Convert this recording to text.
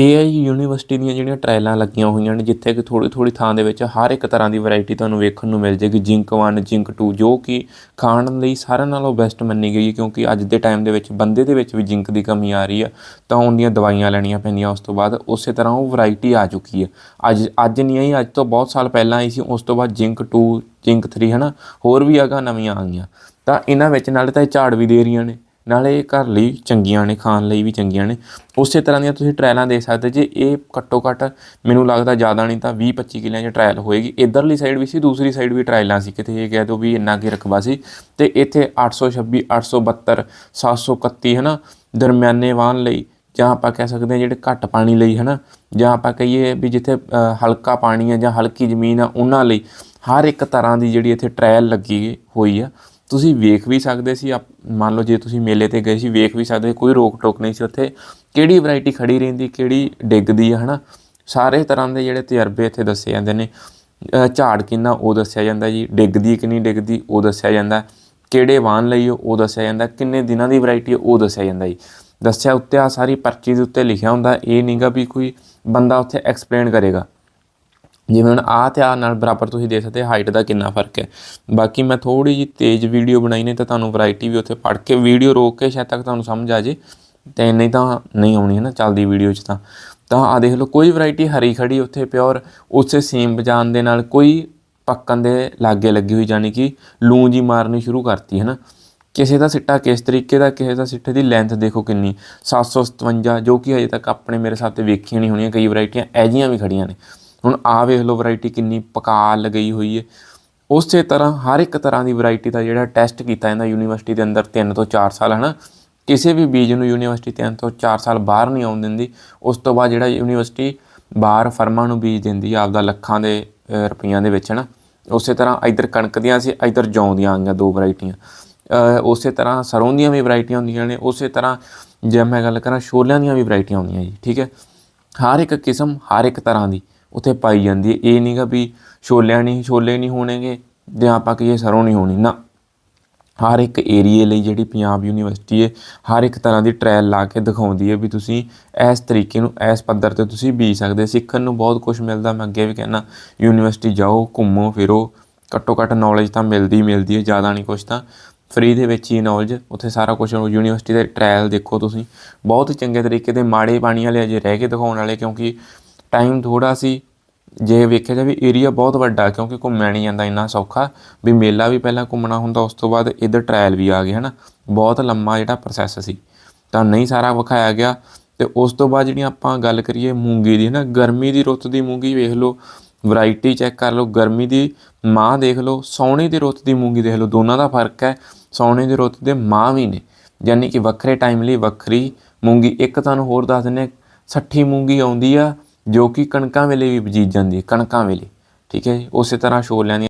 AI university ਦੀਆਂ ਜਿਹੜੀਆਂ ਟ੍ਰਾਇਲਾਂ ਲੱਗੀਆਂ ਹੋਈਆਂ ਨੇ, ਜਿੱਥੇ ਕਿ ਥੋੜ੍ਹੀ ਥੋੜ੍ਹੀ ਥਾਂ ਦੇ ਵਿੱਚ ਹਰ ਇੱਕ ਤਰ੍ਹਾਂ ਦੀ ਵੈਰਾਈਟੀ ਤੁਹਾਨੂੰ ਵੇਖਣ ਨੂੰ ਮਿਲ ਜੇਗੀ। ਜਿੰਕ 1 ਜਿੰਕ 2 ਜੋ ਕਿ ਖਾਣ ਲਈ ਸਾਰਿਆਂ ਨਾਲੋਂ ਬੈਸਟ ਮੰਨੀ ਗਈ ਹੈ, ਕਿਉਂਕਿ ਅੱਜ ਦੇ ਟਾਈਮ ਦੇ ਵਿੱਚ ਬੰਦੇ ਦੇ ਵਿੱਚ ਵੀ ਜਿੰਕ ਦੀ ਕਮੀ ਆ ਰਹੀ ਆ ਤਾਂ ਉਹਦੀਆਂ ਦਵਾਈਆਂ ਲੈਣੀਆਂ ਪੈਂਦੀਆਂ। ਉਸ ਤੋਂ ਬਾਅਦ ਉਸੇ ਤਰ੍ਹਾਂ ਉਹ ਵੈਰਾਈਟੀ ਆ ਚੁੱਕੀ ਹੈ। ਅੱਜ ਅੱਜ ਨਹੀਂ ਆਈ, ਅੱਜ ਤੋਂ ਬਹੁਤ ਸਾਲ ਪਹਿਲਾਂ ਆਈ ਸੀ, ਉਸ ਤੋਂ ਬਾਅਦ ਜਿੰਕ 2 ਜਿੰਕ 3 ਹਨਾ? ਹੋਰ ਵੀ ਅਗਾ ਨਵੀਆਂ ਆ ਗਈਆਂ। ਤਾਂ ਇਹਨਾਂ ਵਿੱਚ ਨਾਲੇ ਤਾਂ ਇਹ ਝਾੜ ਵੀ ਦੇ ਰਹੀਆਂ ਨੇ। ਨਾਲੇ ਇਹ ਘਰ ਲਈ ਚੰਗੀਆਂ ਨੇ, ਖਾਣ ਲਈ ਵੀ ਚੰਗੀਆਂ ਨੇ। ਉਸੇ ਤਰ੍ਹਾਂ ਦੀਆਂ ਤੁਸੀਂ ਟ੍ਰਾਇਲਾਂ ਦੇਖ ਸਕਦੇ ਜੇ ਇਹ ਘੱਟੋ ਘੱਟ ਮੈਨੂੰ ਲੱਗਦਾ ਜ਼ਿਆਦਾ ਨਹੀਂ ਤਾਂ 20 25 ਕਿਲਿਆਂ 'ਚ ਟ੍ਰਾਇਲ ਹੋਏਗੀ। ਇਧਰਲੀ ਸਾਈਡ ਵੀ ਸੀ, ਦੂਸਰੀ ਸਾਈਡ ਵੀ ਟ੍ਰਾਇਲਾਂ ਸੀ। ਕਿਤੇ ਇਹ ਕਹਿ ਦੋ ਵੀ ਇੰਨਾ ਕੀ ਰਕਬਾ ਸੀ। ਤੇ ਇੱਥੇ 826 872 731 ਹਨਾ, ਦਰਮਿਆਨੇ ਵਾਹਨ ਲਈ ਜਾਂ ਆਪਾਂ ਕਹਿ ਸਕਦੇ ਹਾਂ ਜਿਹੜੇ ਘੱਟ ਪਾਣੀ ਲਈ ਹਨਾ, ਜਾਂ ਆਪਾਂ ਕਹੀਏ ਵੀ ਜਿੱਥੇ ਹਲਕਾ ਪਾਣੀ ਹੈ ਜਾਂ ਹਲਕੀ ਜ਼ਮੀਨ ਆ, ਉਹਨਾਂ ਲਈ ਹਰ ਇੱਕ ਤਰ੍ਹਾਂ ਦੀ ਜਿਹੜੀ ਇੱਥੇ ਟ੍ਰਾਇਲ ਲੱਗੀ ਹੋਈ ਆ। ਤੁਸੀਂ ਵੇਖ ਵੀ ਸਕਦੇ ਸੀ, ਆਪ- ਮੰਨ ਲਓ ਜੇ ਤੁਸੀਂ ਮੇਲੇ ਤੇ ਗਏ ਸੀ, ਵੇਖ ਵੀ ਸਕਦੇ ਕੋਈ ਰੋਕ ਟੋਕ ਨਹੀਂ ਸੀ ਉੱਥੇ। ਕਿਹੜੀ ਵੈਰਾਈਟੀ ਖੜੀ ਰਹਿੰਦੀ, ਕਿਹੜੀ ਡਿੱਗਦੀ ਆ, ਹਨਾ? ਸਾਰੇ ਤਰ੍ਹਾਂ ਦੇ ਜਿਹੜੇ ਤਜਰਬੇ ਇੱਥੇ ਦੱਸੇ ਜਾਂਦੇ ਨੇ। ਝਾੜ ਕਿੰਨਾ, ਉਹ ਦੱਸਿਆ ਜਾਂਦਾ ਜੀ। ਡਿੱਗਦੀ ਕਿ ਨਹੀਂ ਡਿੱਗਦੀ, ਉਹ ਦੱਸਿਆ ਜਾਂਦਾ। ਕਿਹੜੇ ਵਾਹਨ ਲਈ ਉਹ ਉਹ ਦੱਸਿਆ ਜਾਂਦਾ। ਕਿੰਨੇ ਦਿਨਾਂ ਦੀ ਵੈਰਾਈਟੀ ਉਹ ਦੱਸਿਆ ਜਾਂਦਾ ਜੀ। ਦੱਸਿਆ ਉੱਤੇ ਆ, ਸਾਰੀ ਪਰਚੀ ਦੇ ਉੱਤੇ ਲਿਖਿਆ ਹੁੰਦਾ, ਇਹ ਨਹੀਂਗਾ ਵੀ ਕੋਈ ਬੰਦਾ ਉੱਥੇ ਐਕਸਪਲੇਨ ਕਰੇਗਾ। ਜਿਵੇਂ ਹੁਣ ਆਹ ਤੇ ਆਹ ਨਾਲ ਬਰਾਬਰ ਤੁਸੀਂ ਦੇਖ ਸਕਦੇ ਹਾਈਟ ਦਾ ਕਿੰਨਾ ਫ਼ਰਕ ਹੈ। ਬਾਕੀ ਮੈਂ ਥੋੜੀ ਜੀ ਤੇਜ਼ ਵੀਡੀਓ ਬਣਾਈ ਨੇ ਤਾਂ ਤੁਹਾਨੂੰ ਵੈਰਾਈਟੀ ਵੀ ਉੱਥੇ ਪੜ੍ਹ ਕੇ ਵੀਡੀਓ ਰੋਕ ਕੇ ਸ਼ਾਇਦ ਤੱਕ ਤੁਹਾਨੂੰ ਸਮਝ ਆ ਜੇ। ਤੇ ਨਹੀਂ ਤਾਂ ਨਹੀਂ ਆਉਣੀ ਹੈ ਨਾ ਚੱਲਦੀ ਵੀਡੀਓ 'ਚ ਤਾਂ। ਤਾਂ ਆ ਦੇਖ ਲਓ, ਕੋਈ ਵੈਰਾਈਟੀ ਹਰੀ ਖੜੀ ਉੱਥੇ ਪਿਓਰ ਉਸੇ ਸੇਮ ਬਜਾਨ ਦੇ ਨਾਲ ਕੋਈ ਪੱਕਣ ਦੇ ਲਾਗੇ ਲੱਗੀ ਹੋਈ ਜਾਨੀ ਕਿ ਲੂੰ ਜੀ ਮਾਰਨੀ ਸ਼ੁਰੂ ਕਰਤੀ ਹੈ ਨਾ। ਕਿਸੇ ਦਾ ਸਿੱਟਾ ਕਿਸ ਤਰੀਕੇ ਦਾ, ਕਿਸੇ ਦਾ ਸਿੱਟੇ ਦੀ ਲੈਂਥ ਦੇਖੋ ਕਿੰਨੀ। 757 ਜੋ ਕਿ ਅਜੇ ਤੱਕ ਆਪਣੇ ਮੇਰੇ ਹਿਸਾਬ ਤੇ ਵੇਖੀਆਂ ਨਹੀਂ ਹੋਣੀਆਂ, ਕਈ ਵੈਰਾਈਟੀਆਂ ਐਜੀਆਂ ਵੀ ਖੜੀਆਂ ਨੇ। ਹੁਣ ਆ ਵੇਖ ਲਓ ਵੈਰਾਈਟੀ ਕਿੰਨੀ ਪਕਾ ਲਗਈ ਹੋਈ ਹੈ। ਉਸੇ ਤਰ੍ਹਾਂ ਹਰ ਇੱਕ ਤਰ੍ਹਾਂ ਦੀ ਵੈਰਾਈਟੀ ਦਾ ਜਿਹੜਾ ਟੈਸਟ ਕੀਤਾ ਜਾਂਦਾ ਯੂਨੀਵਰਸਿਟੀ ਦੇ ਅੰਦਰ 3 ਤੋਂ 4 ਸਾਲ, ਹਨਾ। ਕਿਸੇ ਵੀ ਬੀਜ ਨੂੰ ਯੂਨੀਵਰਸਿਟੀ 3 ਤੋਂ 4 ਸਾਲ ਬਾਹਰ ਨਹੀਂ ਆਉਣ ਦਿੰਦੀ। ਉਸ ਤੋਂ ਬਾਅਦ ਜਿਹੜਾ ਯੂਨੀਵਰਸਿਟੀ ਬਾਹਰ ਫਰਮਾਂ ਨੂੰ ਬੀਜ ਦਿੰਦੀ ਆ, ਆਪਦਾ ਲੱਖਾਂ ਦੇ ਰੁਪਈਆਂ ਦੇ ਵਿੱਚ, ਹਨਾ। ਉਸੇ ਤਰ੍ਹਾਂ ਇਧਰ ਕਣਕ ਦੀਆਂ ਸੀ, ਇਧਰ ਜੌਂ ਦੀਆਂ ਆਈਆਂ ਦੋ ਵੈਰਾਈਟੀਆਂ ਉਸੇ ਤਰ੍ਹਾਂ ਸਰੋਂ ਦੀਆਂ ਵੀ ਵੈਰਾਈਟੀਆਂ ਹੁੰਦੀਆਂ ਨੇ, ਉਸੇ ਤਰ੍ਹਾਂ ਜੇ ਮੈਂ ਗੱਲ ਕਰਾਂ ਛੋਲਿਆਂ ਦੀਆਂ ਵੀ ਵੈਰਾਈਟੀਆਂ ਹੁੰਦੀਆਂ ਜੀ, ਠੀਕ ਹੈ। ਹਰ ਇੱਕ ਕਿਸਮ, ਹਰ ਇੱਕ ਤਰ੍ਹਾਂ ਦੀ। ਉੱਥੇ ਪਾਈ ਜਾਂਦੀ ਹੈ। ਇਹ ਨਹੀਂਗਾ ਵੀ ਛੋਲਿਆਂ ਨਹੀਂ ਛੋਲੇ ਨਹੀਂ ਹੋਣਗੇ ਜਾਂ ਆਪਾਂ ਕਹੀਏ ਸਰੋਂ ਨਹੀਂ ਹੋਣੀ। ਨਾ। ਹਰ ਇੱਕ ਏਰੀਏ ਲਈ ਜਿਹੜੀ ਪੰਜਾਬ ਯੂਨੀਵਰਸਿਟੀ ਹੈ, ਹਰ ਇੱਕ ਤਰ੍ਹਾਂ ਦੀ ਟ੍ਰਾਇਲ ਲਾ ਕੇ ਦਿਖਾਉਂਦੀ ਹੈ ਵੀ ਤੁਸੀਂ ਇਸ ਤਰੀਕੇ ਨੂੰ, ਇਸ ਪੱਧਰ ਤੇ ਤੁਸੀਂ ਬੀਜ ਸਕਦੇ ਸਿੱਖਣ ਨੂੰ ਬਹੁਤ ਕੁਝ ਮਿਲਦਾ। ਮੈਂ ਅੱਗੇ ਵੀ ਕਹਿੰਦਾ, ਯੂਨੀਵਰਸਿਟੀ ਜਾਓ, ਘੁੰਮੋ, ਫਿਰੋ। ਘੱਟੋ ਘੱਟ ਨੌਲੇਜ ਤਾਂ ਮਿਲਦੀ ਮਿਲਦੀ ਹੈ, ਜ਼ਿਆਦਾ ਨਹੀਂ ਕੁਝ ਤਾਂ। ਫ੍ਰੀ ਦੇ ਵਿੱਚ ਹੀ ਨੌਲੇਜ ਉੱਥੇ ਸਾਰਾ ਕੁਝ ਯੂਨੀਵਰਸਿਟੀ ਦੇ ਟ੍ਰਾਇਲ ਦੇਖੋ ਤੁਸੀਂ। ਬਹੁਤ ਚੰਗੇ ਤਰੀਕੇ ਦੇ ਮਾੜੇ ਪਾਣੀ ਵਾਲੇ ਅਜੇ ਰਹਿ ਕੇ ਦਿਖਾਉਣ ਵਾਲੇ ਕਿਉਂਕਿ ਟਾਈਮ ਥੋੜਾ ਸੀ। ਜੇ ਵੇਖਿਆ ਜਾਵੇ ਏਰੀਆ ਬਹੁਤ ਵੱਡਾ ਕਿਉਂਕਿ ਘੁੰਮਿਆ ਨਹੀਂ ਜਾਂਦਾ ਇੰਨਾ ਸੌਖਾ। ਵੀ ਮੇਲਾ ਵੀ ਪਹਿਲਾਂ ਘੁੰਮਣਾ ਹੁੰਦਾ ਉਸ ਤੋਂ ਬਾਅਦ ਇੱਧਰ ਟ੍ਰਾਇਲ ਵੀ ਆ ਗਏ ਹਨਾ। ਬਹੁਤ ਲੰਮਾ ਜਿਹੜਾ ਪ੍ਰੋਸੈਸ ਸੀ। ਤਾਂ ਨਹੀਂ ਸਾਰਾ ਵਿਖਾਇਆ ਗਿਆ। ਤੇ ਉਸ ਤੋਂ ਬਾਅਦ ਜਿਹੜੀ ਆਪਾਂ ਗੱਲ ਕਰੀਏ ਮੂੰਗੀ ਦੀ ਨਾ ਗਰਮੀ ਦੀ ਰੁੱਤ ਦੀ ਮੂੰਗੀ ਵੇਖ ਲਓ ਵੈਰਾਈਟੀ ਚੈੱਕ ਕਰ ਲਓ ਗਰਮੀ ਦੀ ਮਾਂ ਦੇਖ ਲਓ ਸੌਣੇ ਦੀ ਰੁੱਤ ਦੀ ਮੂੰਗੀ ਦੇਖ ਲਓ ਦੋਨਾਂ ਦਾ ਫ਼ਰਕ ਹੈ ਸੌਣੇ ਦੀ ਰੁੱਤ ਦੇ ਮਾਂ ਵੀ ਨੇ। ਯਾਨੀ ਕਿ ਵੱਖਰੇ ਟਾਈਮ ਲਈ ਵੱਖਰੀ ਮੂੰਗੀ। ਇੱਕ ਤੁਹਾਨੂੰ ਹੋਰ ਦੱਸ ਦਿੰਦੇ ਹਾਂ, ਸੱਠੀ ਮੂੰਗੀ ਆਉਂਦੀ ਆ ਜੋ ਕਿ ਕਣਕਾਂ ਵੇਲੇ ਵੀ ਬੀਜੀ ਜਾਂਦੀ ਹੈ, ਕਣਕਾਂ ਵੇਲੇ। ਠੀਕ ਹੈ ਜੀ? ਉਸੇ ਤਰ੍ਹਾਂ ਛੋਲਿਆਂ ਦੀ